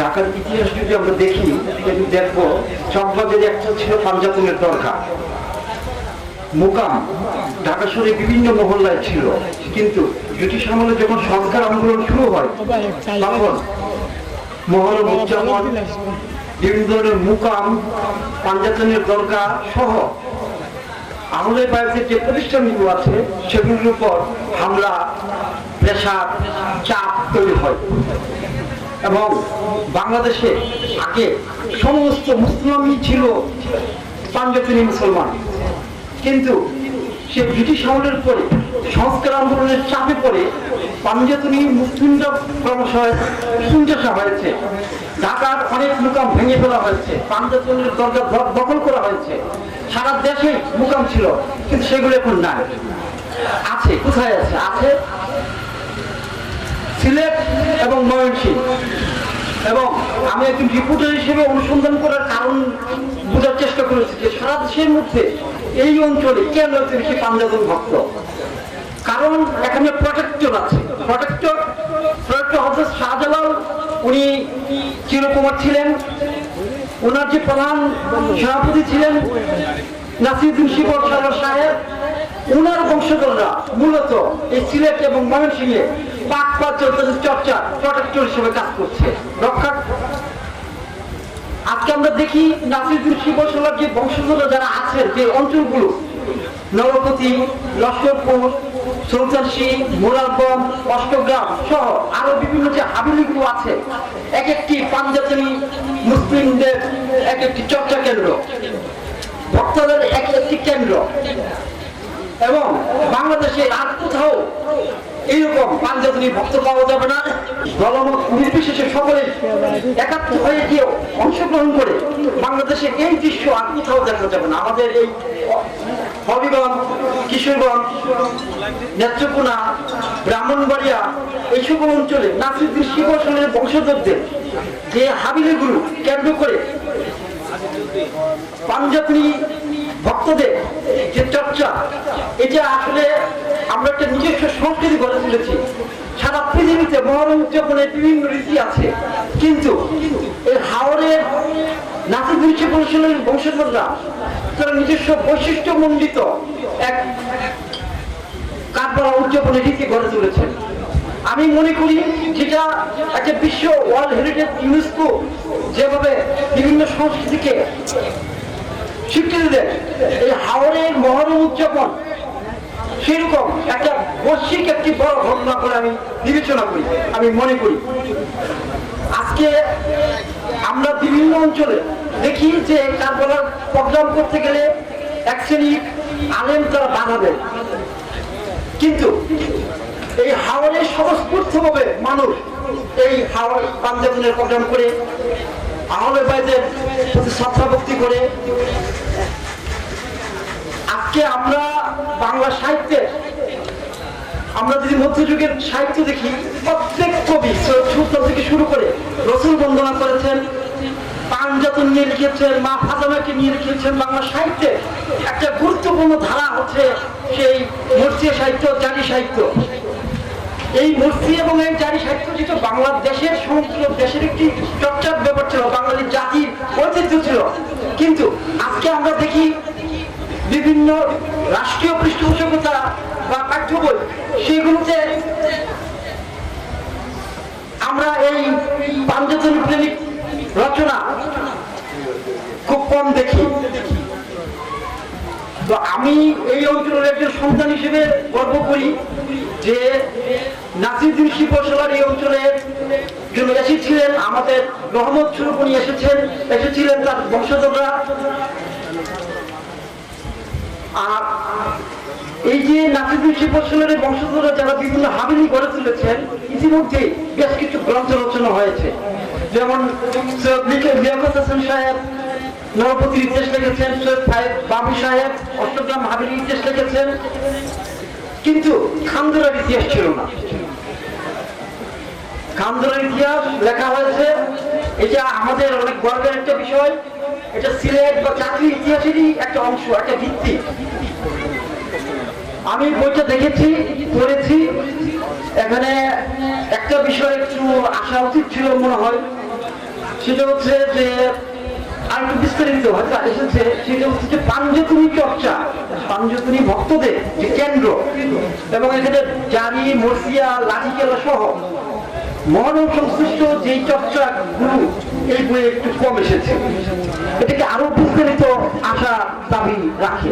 ঢাকার ইতিহাস যদি আমরা দেখি যদি দেখব চকবাজারে একটা ছিল পাঞ্জাতনের দরকার। মুকাম, ঢাকা শহরে বিভিন্ন মহল্লায় ছিল। কিন্তু ব্রিটিশ আমলে যখন সংস্কার আন্দোলন শুরু হয়, তখন মহরম উদযাপন বিভিন্ন ধরনের মুকাম পাঞ্জাতনের দরকার সহ আমলের বাড়িতে যে প্রতিষ্ঠানগুলো আছে, সেগুলোর উপর হামলা প্রেশার চাপ তৈরি হয়। এবং বাংলাদেশে আগে সমস্ত মুসলিমই ছিল পাঞ্জাবি মুসলমান। কিন্তু সে ব্রিটিশ আমলের পরে, সংস্কার আন্দোলনের চাপে পড়ে পাঞ্জাতনি মুসলিমরা ক্রমশ সঞ্চাসা হয়েছে। ঢাকার অনেক মুকাম ভেঙে ফেলা হয়েছে পাঞ্জাতনের দরজা দখল করা হয়েছে। সারা দেশে মুকাম ছিল, কিন্তু সেগুলো এখন নাই। আছে, কোথায় আছে? আছে সিলেট এবং ময়মনসিংহ। এবং আমি একজন রিপোর্টার হিসেবে অনুসন্ধান করার কারণ বোঝার চেষ্টা করেছি যে সারা দেশের মধ্যে এই অঞ্চলে কেন এত বেশি পাঞ্জাবন ভক্ত? কারণ এখানে প্রোটেক্টর আছে। প্রোটেক্টর প্রোটেক্টর হজরত শাহজালাল, উনি চিরকুমার ছিলেন। ওনার যে প্রধান সভাপতি ছিলেন নাসিরুদ্দিন শিবর সাহেব ওনার বংশধররা মূলত এই সিলেট এবং ময়মনসিংহে চর্চা হিসেবে কাজ করছে। রক্ষা আজকে আমরা দেখি নাসিরুদ্দিন শিবসলার যে বংশধররা যারা আছেন, যে অঞ্চলগুলো লস্করপুর মোরালগঞ্জ, অষ্টগ্রাম সহ আরও বিভিন্ন যে হাবিলিগুলো আছে এক একটি পাঞ্জাবি, মুসলিমদের এক একটি চর্চা কেন্দ্র। ভক্তদের এক একটি কেন্দ্র। এবং বাংলাদেশে আর কোথাও এইরকম পাঞ্জাবি ভক্ত পাওয়া যাবে না। দলমত নির্বিশেষে সকলে একাত্ম হয়ে গিয়েও অংশগ্রহণ করে বাংলাদেশে এই দৃশ্য আর কোথাও দেখা যাবে না। আমাদের এই হবিগঞ্জ, কিশোরগঞ্জ, নেত্রকোনা, ব্রাহ্মণবাড়িয়া এই সকল অঞ্চলে নাসিরুদ্দিন শিবসনের বংশধরদের যে হাবিলিগুলো কেন্দ্র করে পাঞ্জাবি ভক্তদের যে চর্চা এটা আসলে আমরা একটা নিজস্ব সংস্কৃতি গড়ে তুলেছি। সারা পৃথিবীতে মহরম উদযাপনের বিভিন্ন রীতি আছে, কিন্তু এই হাওড়ের নাসিরুদ্দিন শিবসনের বংশধররা তারা নিজস্ব বৈশিষ্ট্য মণ্ডিত এক কাঠগড়া উদযাপনের রীতি গড়ে তুলেছেন। আমি মনে করি যেটা একটা বিশ্ব ওয়ার্ল্ড হেরিটেজ ইউনেস্কো যেভাবে বিভিন্ন সংস্কৃতিকে স্বীকৃতি দেয় এই হাওড়ের মহরম উদযাপন, সেরকম একটা বৈশ্বিক একটি বড় ঘটনা করে আমি বিবেচনা করি, আমি মনে করি। আজকে আমরা বিভিন্ন অঞ্চলে দেখি যে কারবালার প্রোগ্রাম করতে গেলে এক শ্রেণি আলেম তারা বাধা দেয়। কিন্তু এই হাওড়ে স্বতঃস্ফূর্তভাবে মানুষ এই হাওড় পাঞ্জাবনের প্রোগ্রাম করে আহলে বাইদের প্রতি শ্রদ্ধাভক্তি করে আজকে আমরা বাংলা সাহিত্যের, আমরা যদি মধ্যযুগের সাহিত্য দেখি, প্রত্যেক কবি সুলতান থেকে শুরু করে রসুল বন্দনা করেছেন, পাঞ্জাতন নিয়ে লিখেছেন, মা ফাতেমাকে নিয়ে লিখেছেন, বাংলা সাহিত্যে একটা গুরুত্বপূর্ণ ধারা হচ্ছে সেই মর্সিয়া সাহিত্য জারি সাহিত্য। এই মূর্তি এবং এই জারি সাহিত্য যেটা বাংলাদেশের সমগ্র দেশের একটি চর্চার ব্যাপার ছিল বাঙালি জাতির ঐতিহ্য ছিল। কিন্তু আজকে আমরা দেখি বিভিন্ন রাষ্ট্রীয় পৃষ্ঠপোষকতা বা পাঠ্য সেগুলোতে আমরা এই পাঞ্জাতন প্রেমিক রচনা খুব কম দেখি। তো আমি এই অঞ্চলের একজন সন্তান হিসেবে গর্ব করি। যে নাসিরুদ্দিন শিবসলার এই অঞ্চলের জন্য এসেছিলেন, আমাদের রহমত স্বরূপ উনি এসেছেন, এসেছিলেন তার বংশধররা। আর এই যে নাসিরুদ্দিন শিবসলের বংশধররা যারা বিভিন্ন হাবিলি গড়ে তুলেছেন ইতিমধ্যে বেশ কিছু গ্রন্থ রচনা হয়েছে। যেমন লিয়াকত হাসান সাহেব নরপতির ইতিহাস লিখেছেন, সৈয়দ ফায়েদ বাবু সাহেব অষ্টগ্রাম হাবিলির ইতিহাস লিখেছেন। কিন্তু খান্দুরার ইতিহাস ছিল না। খান্দুরার ইতিহাস লেখা হয়েছে, এটা আমাদের অনেক গর্বের একটা বিষয়, এটা সিলেট বা চাকরির ইতিহাসেরই একটা অংশ, একটা ভিত্তি। আমি বইটা দেখেছি, পড়েছি, এখানে একটা বিষয় একটু আসা উচিত ছিল মনে হয়, সেটা হচ্ছে যে বিস্তারিত হয়তো এসেছে সেটা হচ্ছে যে চর্চা। ভক্তদের যে কেন্দ্র এবং এখানে জারি মর্সিয়া লাঠিকেলা সহ মহানব সংশ্লিষ্ট যেই চর্চা গুরু এই বইয়ে একটু কম এসেছে। এটাকে আরও বিস্তারিত আশা দাবি রাখে।